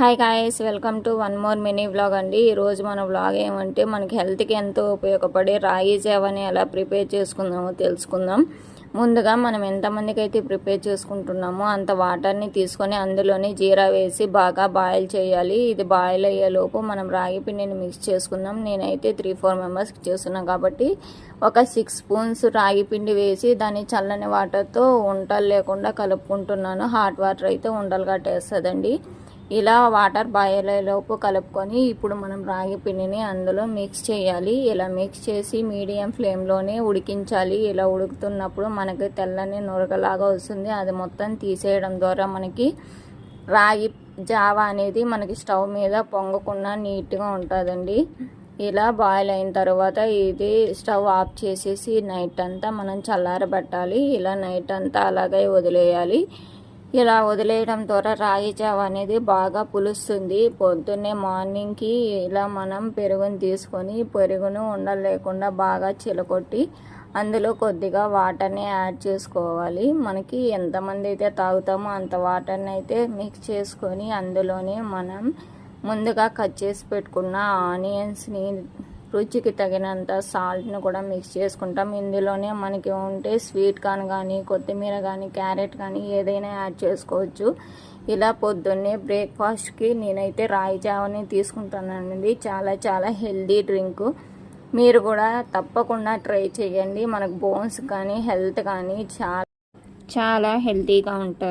Hi guys welcome to one more mini vlog అండి. ఈరోజు మన వ్లాగ్ ఏమంటే మనకి హెల్త్కి ఎంతో ఉపయోగపడే రాగి జావని ఎలా ప్రిపేర్ చేసుకుందామో తెలుసుకుందాం. ముందుగా మనం ఎంతమందికి అయితే ప్రిపేర్ చేసుకుంటున్నామో అంత వాటర్ని తీసుకొని అందులోని జీరా వేసి బాగా బాయిల్ చేయాలి. ఇది బాయిల్ అయ్యేలోపు మనం రాగి పిండిని మిక్స్ చేసుకుందాం. నేనైతే త్రీ ఫోర్ మెంబర్స్కి చేస్తున్నాను కాబట్టి ఒక సిక్స్ స్పూన్స్ రాగి పిండి వేసి దాన్ని చల్లని వాటర్తో ఉండలు లేకుండా కలుపుకుంటున్నాను. హాట్ వాటర్ అయితే ఉండలు కట్టేస్తుందండి ఇలా వాటర్ బాయిల్ కలుపుకొని ఇప్పుడు మనం రాగి పిండిని అందులో మిక్స్ చేయాలి. ఇలా మిక్స్ చేసి మీడియం ఫ్లేమ్లోనే ఉడికించాలి. ఇలా ఉడుకుతున్నప్పుడు మనకి తెల్లని నురగలాగా వస్తుంది. అది మొత్తం తీసేయడం ద్వారా మనకి రాగి జావా అనేది మనకి స్టవ్ మీద పొంగకుండా నీట్గా ఉంటుందండి. ఇలా బాయిల్ అయిన తర్వాత ఇది స్టవ్ ఆఫ్ చేసేసి నైట్ అంతా మనం చల్లారబెట్టాలి. ఇలా నైట్ అంతా అలాగే వదిలేయాలి. ఇలా వదిలేయడం ద్వారా రాగి జావ అనేది బాగా పులుస్తుంది. పొద్దున్నే మార్నింగ్కి ఇలా మనం పెరుగును తీసుకొని పెరుగును ఉండలేకుండా బాగా చిలకొట్టి అందులో కొద్దిగా వాటర్ని యాడ్ చేసుకోవాలి. మనకి ఎంతమంది అయితే తాగుతామో అంత వాటర్ని అయితే మిక్స్ చేసుకొని అందులోనే మనం ముందుగా కట్ చేసి పెట్టుకున్న ఆనియన్స్ని రుచికి తగినంత సాల్ట్ని కూడా మిక్స్ చేసుకుంటాం. ఇందులోనే మనకి ఉంటే స్వీట్ కార్న్ కానీ కొత్తిమీర కానీ క్యారెట్ కానీ ఏదైనా యాడ్ చేసుకోవచ్చు. ఇలా పొద్దున్నే బ్రేక్ఫాస్ట్కి నేనైతే రాయి జావని తీసుకుంటానండి. చాలా చాలా హెల్దీ డ్రింక్ మీరు కూడా తప్పకుండా ట్రై చేయండి. మనకు బోన్స్ కానీ హెల్త్ కానీ చాలా చాలా హెల్తీగా ఉంటారు